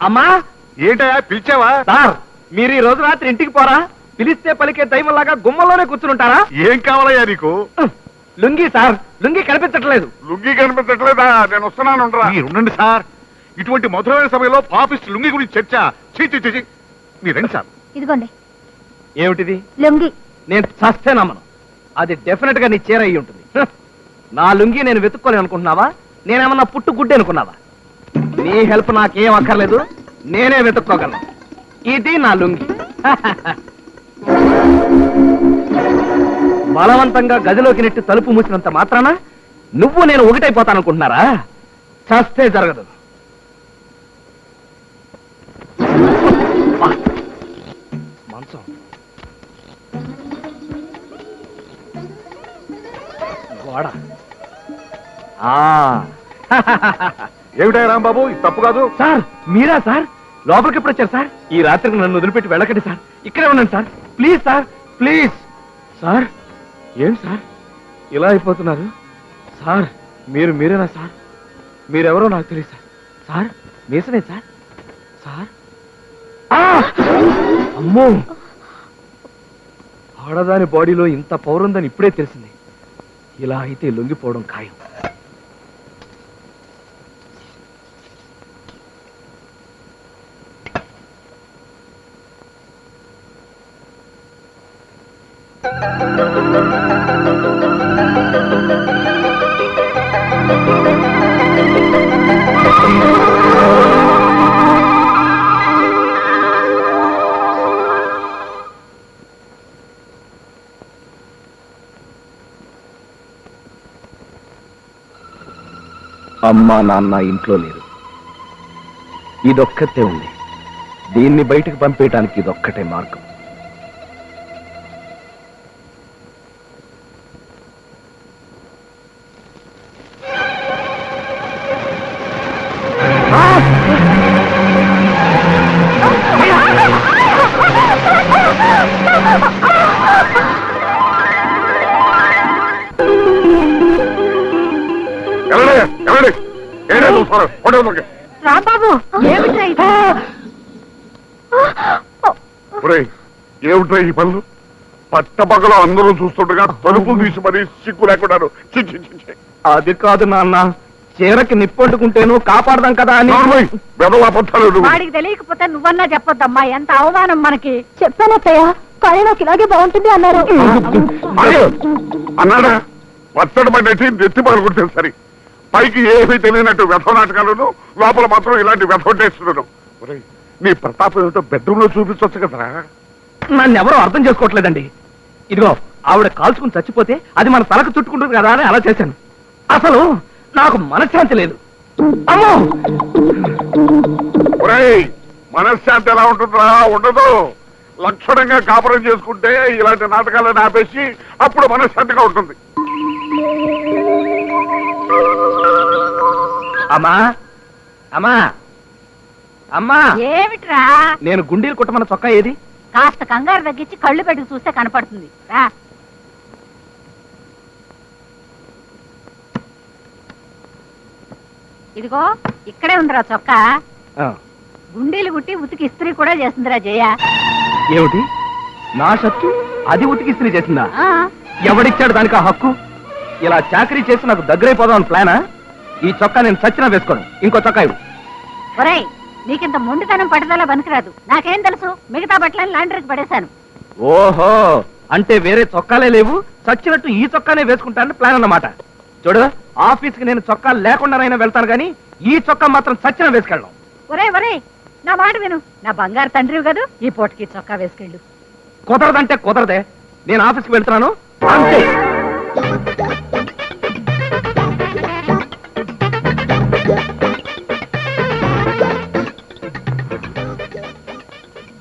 అమ్మా! ఏంటయా పిలిచావా? సార్ మీరు ఈ రోజు రాత్రి ఇంటికి పోరా? పిలిస్తే పలికే దైవంలాగా గుమ్మలోనే కూర్చుంటారా ఏం కావాలయ్యా నీకు? లుంగి సార్ లుంగి కనిపించట్లేదు. లుంగి కనిపించట్లేదా? నేను వస్తున్నాను ఉండరా. మీరు ఉండండి సార్. ఇటువంటి మధురమైన సమయంలో పాపిస్ట్ లుంగి గురించి చర్చ. చీ చీ చీ, చీ. మీరు సార్. ఇదిగోండి. ఏమిటిది? లొంగి. నేను చస్తే నమ్మను అది డెఫినెట్గా నీ చీర అయి ఉంటుంది. హ! నా లుంగి నేను వెతుక్కోలేను అనుకుంటున్నావా? నేనేమన్నా పుట్టు గుడ్డి అనుకున్నావా? నీ హెల్ప్ నాకేం అక్కర్లేదు. నేనే వెతుక్కోగలను. ఇది నా లుంగి. బలవంతంగా గదిలోకి నెట్టి తలుపు మూసినంత మాత్రాన నువ్వు నేను ఒకటైపోతాననుకుంటున్నారా? చస్తే జరగదు. మంచం. గోడ. ఆ. ఏమిటయ్యా రాంబాబు? ఇది తప్పు కాదు. సార్ మీరా సార్? లోపలికి ఎప్పుడు వచ్చారు సార్? ఈ రాత్రికి నన్ను వదిలిపెట్టి వెళ్ళకండి సార్. ఇక్కడే ఉండండి sir. Please sir please. Sir ఏంటి సార్? ఇలా అయిపోతున్నారు. సార్ మీరు మీరేనా సార్? మీరెవరో నాకు తెలియదు సార్. సార్ మీసనే సార్? సార్! అమ్మో! ఆడదాని బాడీలో ఇంత పౌరుందని ఇప్పుడే తెలిసింది. ఇలా అయితే లొంగిపోవడం ఖాయం. అమ్మా నాన్న ఇంట్లో లేరు. ఇదొక్కతే ఉంది. దీన్ని బయటకు పంపేయటానికి ఇదొక్కటే మార్గం. దొరికి రాంబాబు ఏమిట్రా ఇది? ఒరేయ్ ఏమిట్రా ఈ పనులు? పట్టపగలు అందరూ చూస్తుండగా తలుపు తీసి మరీ సిగ్గు లేకున్నారు చి, చి, చి, చి. అది కాదు నాన్న. చీరకి నిప్పంటుకుంటేను కాపాడదాం కదా అని. నార్మల్, వెధవ అబద్ధాలు నువ్వు. వాడికి తెలియకపోతే నువ్వన్నా చెప్పొద్దమ్మా. ఎంత అవమానం మనకి. చెప్పానత్తయ్య కానీ నాకు ఇలాగే బాగుంటుంది అన్నారు. అన్నాడా? వత్తడి పడినట్టు నెత్తి పగలుకుంటే సరి. పైకి ఏమీ తెలియనట్టు వ్యథ నాటకాలను లోపల మాత్రం ఇలాంటి వ్యథ టేస్తున్నాను ఒరేయ్, నీ ప్రతాపం ఏమిటో బెడ్రూమ్లో చూపించవచ్చు కదరా. నన్ను ఎవరో అర్థం చేసుకోవట్లేదండి. ఇదిగో ఆవిడ కాల్చుకుని చచ్చిపోతే అది మన తలకు చుట్టుకుంటుంది కదా అని అలా చేశాను. అసలు నాకు మనశ్శాంతి లేదు. అమ్మో! మనశ్శాంతి ఎలా ఉంటుందా ఉండదు. లక్షణంగా కాపురం చేసుకుంటే ఇలాంటి నాటకాలను ఆపేసి అప్పుడు మనశ్శాంతిగా ఉంటుంది. అమ్మా అమ్మా అమ్మా. ఏమిట్రా? నేను గుండీలు కుట్టమన్న చొక్కా ఏది? కాస్త కంగారు తగ్గించి కళ్ళు పెట్టి చూస్తే కనపడుతుంది. రా. ఇదిగో ఇక్కడే ఉందిరా చొక్కా. గుండీలు గుట్టి ఉతికి ఇస్త్రీ కూడా చేస్తుందిరా జయ. ఏమిటి? నా షర్టు అది ఉతికి ఇస్త్రీ చేసిందా? ఎవడిచ్చాడు దానికి ఆ హక్కు? ఇలా చాకరీ చేసి నాకు దగ్గరైపోదాం ప్లానా? ఈ చొక్కా నేను చచ్చినా వేసుకోను. ఇంకో చొక్కా ఇవ్వు. ఒరేయ్ నీకింత మొండితనం పట్టుదల పనికిరాదు. నాకేం తెలుసు? మిగతా బట్టలను లాండ్రీకి పడేశాను. ఓహో అంటే వేరే చొక్కాలే లేవు? చచ్చినట్టు ఈ చొక్కానే వేసుకుంటానని ప్లాన్ అన్నమాట. చూడు ఆఫీస్కి నేను చొక్కా లేకుండానైనా వెళ్తాను కానీ ఈ చొక్కా మాత్రం చచ్చిన వేసుకెళ్ళడం ఒరేయ్ ఒరేయ్ నా మాట విను. నా బంగారు తండ్రివి కదూ? ఈ పూటకి చొక్కా వేసుకెళ్ళు. కుదరదంటే కుదరదే. నేను ఆఫీస్కి వెళ్తున్నాను. అంతే.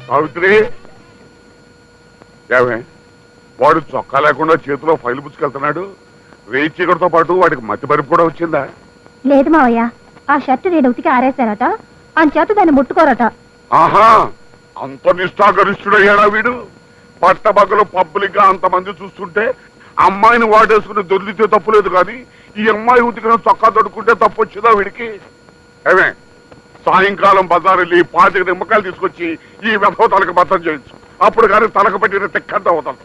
సావిత్రి! ఏమే వాడు చొక్కా లేకుండా చేతిలో ఫైల్ పుచ్చుకెళ్తున్నాడు. రేయి చీకటితో పాటు వాడికి మతి పరిపు కూడా వచ్చిందా? లేదు మావయ్య ఆ షర్ట్ నేను ఉతికి ఆరేశారట అంచేత దాన్ని ముట్టుకోరట. ఆహా అంత నిష్ఠాగరిష్ఠుడయ్యాడా వీడు? పట్టబగ్గలు పబ్లిక్గా అంతమంది చూస్తుంటే అమ్మాయిని వాడేసుకుని దొర్లితే తప్పు లేదు కానీ ఈ అమ్మాయి ఉతికిన చొక్కా తొడుకుంటే తప్పు వచ్చిందా వీడికి? ఏమే సాయంకాలం బజార్ వెళ్ళి పాతిక నిమ్మకాయలు తీసుకొచ్చి ఈ వ్యధవ తలకు బద్దం చేయొచ్చు అప్పుడు కానీ తలకు పెట్టిన తిక్కంత అవుతాం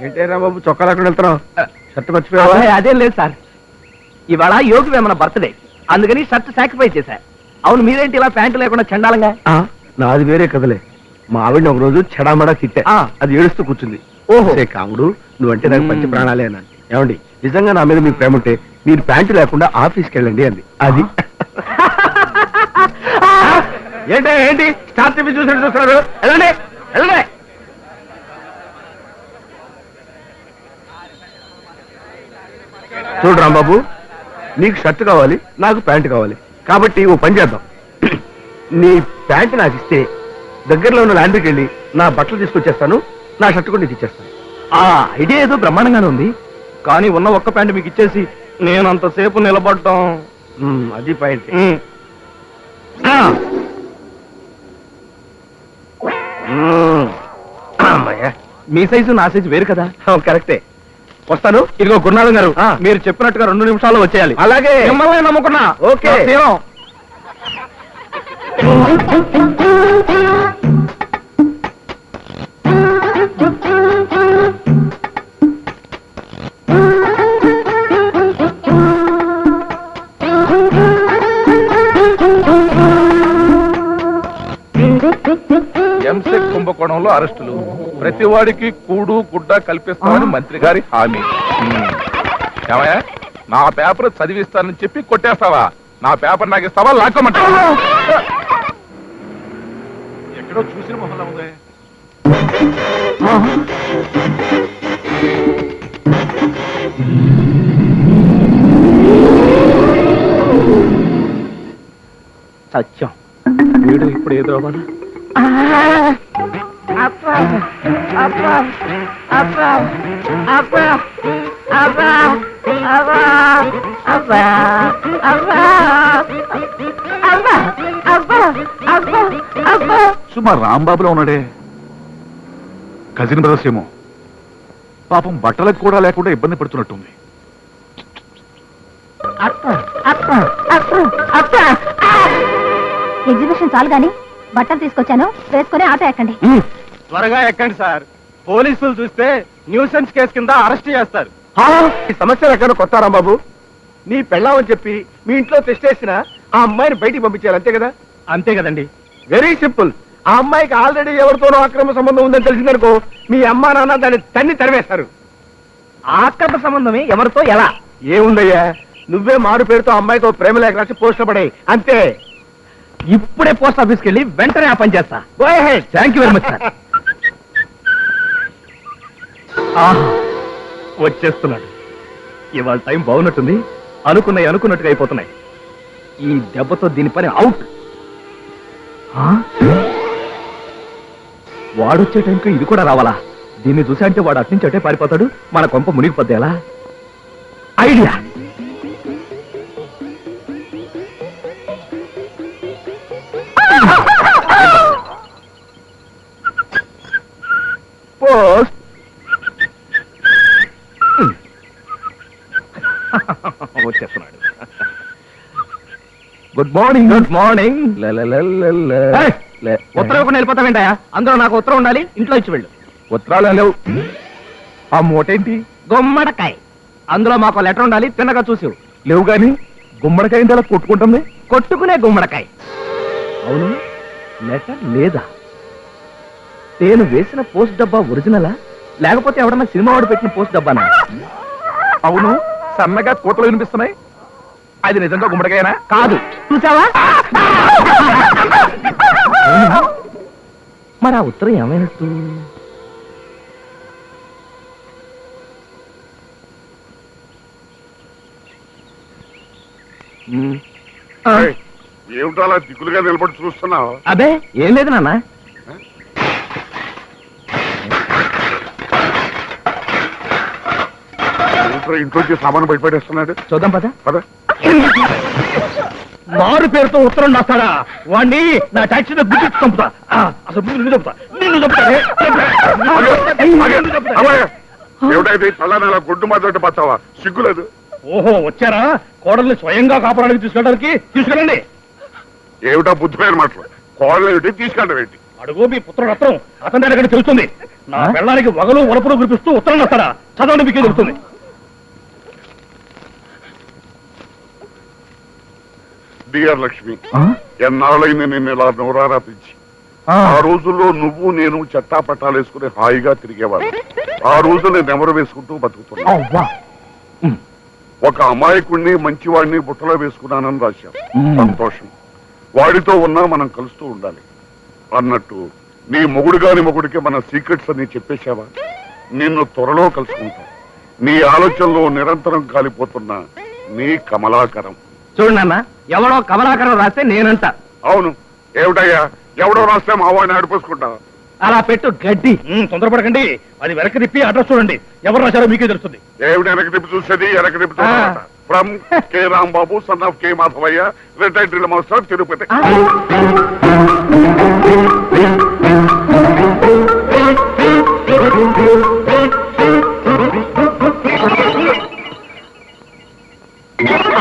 ఏంటేరా బాబు చొక్కా లేకుండా వెళ్తున్నావు? షర్ట్ మర్చిపోయావా? అదేం లేదు సార్. ఇవాళ యోగి వేమన బర్త్డే అందుకని షర్ట్ సాక్రిఫైస్ చేశా. అవును మీరేంటి ఇలా ప్యాంటు లేకుండా చండాలంగా? ఆ, నాది వేరే కదలే మా ఆవిడని ఒక రోజు చెడామడా తిట్టా. ఆ. అది ఏడుస్తూ కూర్చుంది. ఓహో. కాముడు నువ్వంటే నాకు పంచి ప్రాణాలే అన్నాను ఏమండి నిజంగా నా మీద మీకు ప్రేమ ఉంటే మీరు ప్యాంటు లేకుండా ఆఫీస్కి వెళ్ళండి అంది. అది. ఏంటి ఏంటి? స్టార్ టీవీ చూసినట్టు చూస్తున్నారు. వెళ్ళండి వెళ్ళండి. చూడు రాంబాబు నీకు షర్ట్ కావాలి నాకు ప్యాంట్ కావాలి. కాబట్టి ఓ పని చేద్దాం. నీ ప్యాంట్ నాకు ఇస్తే దగ్గరలో ఉన్న లాండ్రీకి వెళ్ళి నా బట్టలు తీసుకొచ్చేస్తాను నా షర్ట్ కూడా నీకు ఇచ్చేస్తాను. ఆ ఐడియా ఏదో బ్రహ్మాండంగానే ఉంది. కానీ ఉన్న ఒక్క ప్యాంటు మీకు ఇచ్చేసి నేను అంతసేపు నిలబడటం ఉమ్, అది పాయింట్ ఉమ్, ఉమ్, అమ్మయ్య. మీ సైజు నా సైజు వేరు కదా? కరెక్టే. వస్తాను. ఇదిగో గురునాథం గారు. మీరు చెప్పినట్టుగా రెండు నిమిషాల్లో వచ్చేయాలి. అలాగే. మిమ్మల్ని నమ్ముకున్నా. ఓకే. కుంభకోణంలో అరెస్టులు. ప్రతి వాడికి కూడు గుడ్డ కల్పిస్తామని మంత్రి గారి హామీ. ఏమయ్య? నా పేపర్ చదివిస్తానని చెప్పి కొట్టేస్తావా? నా పేపర్ నాకు ఇస్తావా? లాక్కోమంటావా? ఎక్కడో చూసిన మొహంలో ఉంది. సత్యం. వీడు ఇప్పుడు ఏదో అవ్వాలి సుమా రాంబాబులో ఉన్నాడే. కజిన్ బ్రదర్స్ ఏమో. పాపం బట్టలకు కూడా లేకుండా ఇబ్బంది పడుతున్నట్టుంది. ఎగ్జిబిషన్ చాలు గాని బట్టలు తీసుకొచ్చాను వేసుకొని ఆటో ఎక్కండి. త్వరగా ఎక్కండి సార్. పోలీసులు చూస్తే న్యూసెన్స్ కేసు కింద అరెస్ట్ చేస్తారు. ఈ సమస్యలు ఎక్కడ కొత్త రాంబాబు నీ పెళ్ళామని చెప్పి మీ ఇంట్లో టెస్ట్ చేసిన ఆ అమ్మాయిని బయటికి పంపించాలి అంతే కదా? అంతే కదండి. వెరీ సింపుల్ ఆ అమ్మాయికి ఆల్రెడీ ఎవరితోనో అక్రమ సంబంధం ఉందని తెలిసిందనుకో మీ అమ్మా నాన్న దాన్ని తన్ని తరివేస్తారు ఆక్రమ సంబంధమే ఎవరితో ఎలా? ఏముందయ్యా? నువ్వే మారు పేరుతో అమ్మాయితో ప్రేమ లేఖ రాసి పోస్ట్ పడాయి. అంతే. ఇప్పుడే పోస్ట్ ఆఫీస్కి వెళ్ళి వెంటనే ఆ పని చేస్తా. Thank you very much sir వచ్చేస్తున్నాడు. ఇవాళ టైం బాగున్నట్టుంది. అనుకున్నాయి అనుకున్నట్టుగా అయిపోతున్నాయి. ఈ దెబ్బతో దీని పని అవుట్. వాడొచ్చే టైంకి ఇది కూడా రావాలా? దీన్ని చూసా అంటే వాడు అట్నుంచి అటే పారిపోతాడు. మన కొంప మునిగిపోద్ది ఎలా? Idea! Good morning good morning ఉత్తరం ఇవ్వకుండా వెళ్ళిపోతావేంటయా అందులో నాకు ఉత్తరం ఉండాలి ఇంట్లో ఇచ్చి వెళ్ళు. ఉత్తరాలు లేవు. ఆ మూటేంటి? గుమ్మడకాయ. అందులో మాకు లెటర్ ఉండాలి తిన్నగా చూసి లేవు గాని గుమ్మడికాయ అలా కొట్టుకుంటుంది? కొట్టుకునే గుమ్మడకాయ. అవును. లెటర్ లేదా? నేను వేసిన పోస్ట్ డబ్బా ఒరిజినలా? లేకపోతే ఎవడన్నా సినిమా వాడు పెట్టిన పోస్ట్ డబ్బానా? అవును. సన్నగా కూతలు వినిపిస్తున్నాయి. అది నిజంగా గుమ్మడికాయనా? కాదు. చూసావా? మరి ఆ ఉత్తరం ఏమైనట్టు? మ్, ఆ, ఏయ్, ఏమిటో అలా దిగులుగా నిలబడి చూస్తున్నావు? అబే ఏం లేదు నాన్న. ఇంట్లోంచి సామాను బయటపడేస్తున్నాడు? చూద్దాం పద. పద. మారు పేరుతో ఉత్తరం రాస్తాడా? వాణ్ణి నా టాక్సీలో గుర్తు చంపుతా. అసలు నిన్ను చంపుతా. నిన్ను చంపుతానే. ఆగు, ఆగు, నిన్ను చంపుతా. అమ్మయ్య, ఏమిటైతే తల గుడ్డు మాత్రం పచ్చావా? సిగ్గులేదు ఓహో వచ్చారా? కోడల్ని స్వయంగా కాపాడానికి తీసుకెళ్ళడానికి తీసుకెళ్ళండి. ఏమిటా బుద్ధిపోయిన మాటలు? కోళ్ళ ఏమిటి? తీసుకెళ్ళడం ఏంటి? అడుగు మీ పుత్ర రత్నం. అతని దగ్గర తెలుస్తుంది. నా పెళ్ళానికి వగలు వలపులు కురిపిస్తూ ఉత్తరం రాస్తాడా? చదవండి మీకే తెలుస్తుంది? డియర్ లక్ష్మి ఎన్నాళ్ళైంది నిన్ను ఇలా నోరారా పిలిచి ఆ. రోజుల్లో నువ్వు నేను చెట్టా పట్టాలు వేసుకుని హాయిగా తిరిగేవాడు ఆ రోజు నేను ఎవరు వేసుకుంటూ బతుకుతున్నా. ఒక అమాయకుణ్ణి మంచివాడిని బుట్టలో వేసుకున్నానని రాశాం. సంతోషం. వాడితో ఉన్నా మనం కలుస్తూ ఉండాలి. అన్నట్టు నీ మొగుడు గాని మొగుడికి మన సీక్రెట్స్ అన్ని చెప్పేశావా? నిన్ను త్వరలో కలుసుకుంటాం. నీ ఆలోచనలో నిరంతరం కాలిపోతున్న నీ కమలాకరం. చూడు నాన్న ఎవడో కమలాకరం రాస్తే నేనంట. అవును. ఏమిటయ్యా? ఎవడో రాస్తే మా వాడిని ఆడిపోసుకుంటా అలా పెట్టు గడ్డి. తొందరపడకండి. అది వెనక్కి తిప్పి అడ్రస్ చూడండి. ఎవరు రాశారో మీకే తెలుస్తుంది. ఏమిటి వెనక తిప్పి చూసేది? వెనక తిప్పి. From K Rambabu son of K Madhavayya retired drill master Tirupati.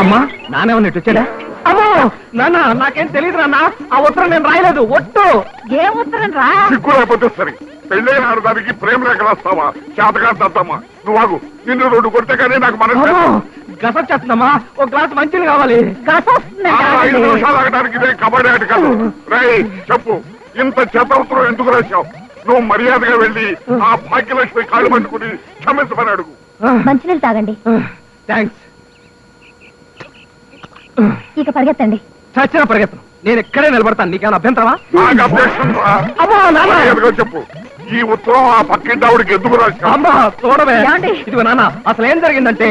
అమ్మా నానేమన్నా ఇటు వచ్చాడా? నాన్న నాకేం తెలియదు నాన్న. ఆ ఉత్తరం నేను రాయలేదు. ఒట్టు. ఏ ఉత్తరం రా? సిగ్గు లేకపోతే సరే. పెళ్ళైన ఆడదానికి ప్రేమ లేఖ రాస్తావా? చేతగా దద్దమ్మా నువ్వు ఆగు. నిన్ను రెండు కొడితే కానీ నాకు మనసు అమ్మో, గసొచ్చేస్తుందమ్మా ఒక గ్లాస్ మంచిది కావాలి. ఆ, ఐదు నిమిషాలు ఆగడానికి ఇదే కబడ్డీ ఆట కాదు. రేయ్ చెప్పు. ఇంత చేతవసరం ఎందుకు రాశావు? నువ్వు మర్యాదగా వెళ్ళి ఆ భాగ్యలక్ష్మి కాళ్ళు పట్టుకుని క్షమించమని అడుగు. మంచినీళ్ళు తాగండి. థ్యాంక్స్ ఇక పరిగెత్తండి. చచ్చిన పరిగెత్తను. నేను ఇక్కడే నిలబడతాను. నీకేమైనా అభ్యంతరమా? నాకు అభ్యక్షం రా. అమ్మా నాన్న! మర్యాదగా చెప్పు. ఈ ఉత్తరం ఆ పక్కింటి ఆవిడకి ఎందుకు రాశావు? అమ్మా చూడవే. ఏమండి? ఇదిగో నాన్న అసలు ఏం జరిగిందంటే